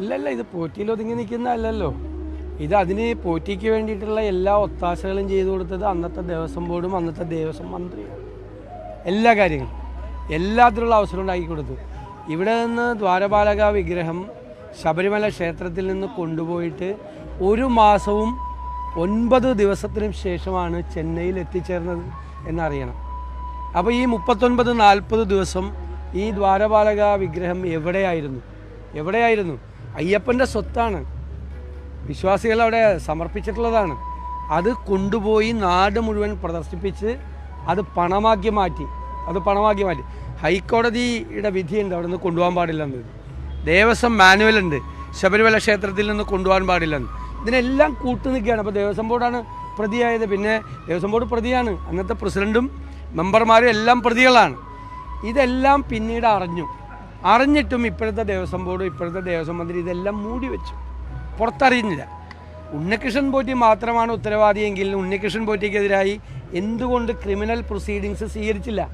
ഇല്ലല്ല ഇത് പോറ്റിയിൽ ഒതുങ്ങി നിൽക്കുന്ന അല്ലല്ലോ. ഇത് അതിന് പോറ്റിക്ക് വേണ്ടിയിട്ടുള്ള എല്ലാ ഒത്താശകളും ചെയ്തു കൊടുത്തത് അന്നത്തെ ദേവസ്വം ബോർഡും അന്നത്തെ ദേവസ്വം മന്ത്രിയാണ് എല്ലാ കാര്യങ്ങളും. എല്ലാത്തിലുള്ള അവസരം ഉണ്ടാക്കി കൊടുത്തു. ഇവിടെ നിന്ന് ദ്വാരപാലക വിഗ്രഹം ശബരിമല ക്ഷേത്രത്തിൽ നിന്ന് കൊണ്ടുപോയിട്ട് ഒരു മാസവും ഒൻപത് ദിവസത്തിനും ശേഷമാണ് ചെന്നൈയിൽ എത്തിച്ചേർന്നത് എന്നറിയണം. അപ്പോൾ ഈ മുപ്പത്തൊൻപത് നാൽപ്പത് ദിവസം ഈ ദ്വാരപാലക വിഗ്രഹം എവിടെയായിരുന്നു? എവിടെയായിരുന്നു? അയ്യപ്പന്റെ സ്വത്താണ്. വിശ്വാസികൾ അവിടെ സമർപ്പിച്ചിട്ടുള്ളതാണ്. അത് കൊണ്ടുപോയി നാട് മുഴുവൻ പ്രദർശിപ്പിച്ച് അത് പണമാക്കി മാറ്റി. അത് പണമാക്കി മാറ്റി. ഹൈക്കോടതിയുടെ വിധിയുണ്ട് അവിടെ നിന്ന് കൊണ്ടുപോകാൻ പാടില്ലെന്ന്. ദേവസ്വം മാനുവൽ ഉണ്ട് ശബരിമല ക്ഷേത്രത്തിൽ നിന്ന് കൊണ്ടുപോകാൻ പാടില്ലെന്ന്. ഇതിനെല്ലാം കൂട്ടു നിൽക്കുകയാണ്. അപ്പോൾ ദേവസ്വം ബോർഡാണ് പ്രതിയായത്. പിന്നെ ദേവസ്വം ബോർഡ് പ്രതിയാണ്. അന്നത്തെ പ്രസിഡന്റും മെമ്പർമാരും എല്ലാം പ്രതികളാണ്. ഇതെല്ലാം പിന്നീട് അറിഞ്ഞു. അറിഞ്ഞിട്ടും ഇപ്പോഴത്തെ ദേവസ്വം ബോർഡും ഇപ്പോഴത്തെ ദേവസ്വം മന്ത്രി ഇതെല്ലാം മൂടി വെച്ചു. പുറത്തറിയുന്നില്ല. ഉണ്ണികൃഷ്ണൻ പോറ്റി മാത്രമാണ് ഉത്തരവാദിയെങ്കിൽ ഉണ്ണികൃഷ്ണൻ പോറ്റിക്കെതിരായി എന്തുകൊണ്ട് ക്രിമിനൽ പ്രൊസീഡിങ്സ് സ്വീകരിച്ചില്ല?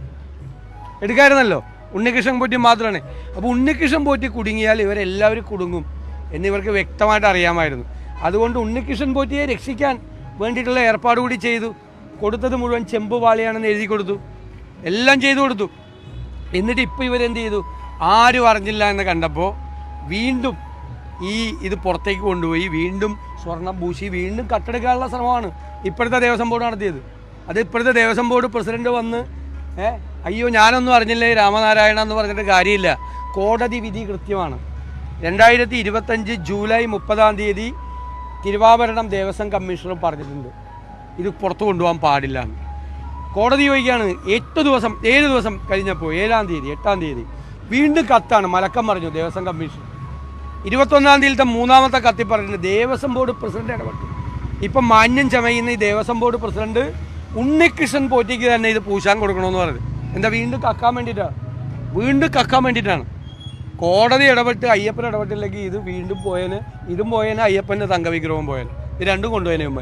എടുക്കാമായിരുന്നല്ലോ ഉണ്ണികൃഷ്ണൻ പോറ്റി മാത്രമാണ്. അപ്പോൾ ഉണ്ണികൃഷ്ണൻ പോറ്റി കുടുങ്ങിയാൽ ഇവരെല്ലാവരും കുടുങ്ങും എന്നിവർക്ക് വ്യക്തമായിട്ട് അറിയാമായിരുന്നു. അതുകൊണ്ട് ഉണ്ണികൃഷ്ണൻ പോറ്റിയെ രക്ഷിക്കാൻ വേണ്ടിയിട്ടുള്ള ഏർപ്പാട് കൂടി ചെയ്തു. കൊടുത്തത് മുഴുവൻ ചെമ്പ് പാളിയാണെന്ന് എഴുതി കൊടുത്തു. എല്ലാം ചെയ്തു കൊടുത്തു. എന്നിട്ട് ഇപ്പോൾ ഇവരെന്ത് ചെയ്തു? ആരും അറിഞ്ഞില്ല എന്ന് കണ്ടപ്പോൾ വീണ്ടും ഈ ഇത് പുറത്തേക്ക് കൊണ്ടുപോയി വീണ്ടും സ്വർണം പൂശി വീണ്ടും കട്ടെടുക്കാനുള്ള ശ്രമമാണ് ഇപ്പോഴത്തെ ദേവസ്വം ബോർഡ് നടത്തിയത്. അത് ഇപ്പോഴത്തെ ദേവസ്വം ബോർഡ് പ്രസിഡന്റ് വന്ന് ഏ അയ്യോ ഞാനൊന്നും അറിഞ്ഞില്ലേ രാമനാരായണ എന്ന് പറഞ്ഞിട്ട് കാര്യമില്ല. കോടതി വിധി കൃത്യമാണ്. രണ്ടായിരത്തി ഇരുപത്തഞ്ച് ജൂലൈ മുപ്പതാം തീയതി തിരുവാഭരണം ദേവസ്വം കമ്മീഷണർ പറഞ്ഞിട്ടുണ്ട്. ഇത് പുറത്തു കൊണ്ടുപോകാൻ പാടില്ല. കോടതി ചോദിക്കുകയാണ് എട്ട് ദിവസം ഏഴ് ദിവസം കഴിഞ്ഞപ്പോൾ ഏഴാം തീയതി എട്ടാം തീയതി വീണ്ടും കത്താണ് മലക്കം പറഞ്ഞു ദേവസ്വം കമ്മീഷൻ. ഇരുപത്തൊന്നാം തീയതിയിലത്തെ മൂന്നാമത്തെ കത്തി പറഞ്ഞിട്ട് ദേവസ്വം ബോർഡ് പ്രസിഡന്റ് ഇടപെട്ടു. ഇപ്പം മാന്യം ചമയുന്ന ഈ ദേവസ്വം ബോർഡ് പ്രസിഡന്റ് ഉണ്ണികൃഷ്ണൻ പോറ്റിക്ക് തന്നെ ഇത് പൂശാൻ കൊടുക്കണമെന്ന് പറഞ്ഞു എന്താ വീണ്ടും കക്കാൻ വേണ്ടിയിട്ടാണ് വീണ്ടും കക്കാൻ വേണ്ടിയിട്ടാണ്. കോടതി ഇടപെട്ട് അയ്യപ്പൻ ഇടപെട്ടില്ലെങ്കിൽ ഇത് വീണ്ടും പോയേന് ഇതും പോയേന് അയ്യപ്പന്റെ തങ്കവിഗ്രഹവും പോയേന്. ഇത് രണ്ടും ഉമ്മ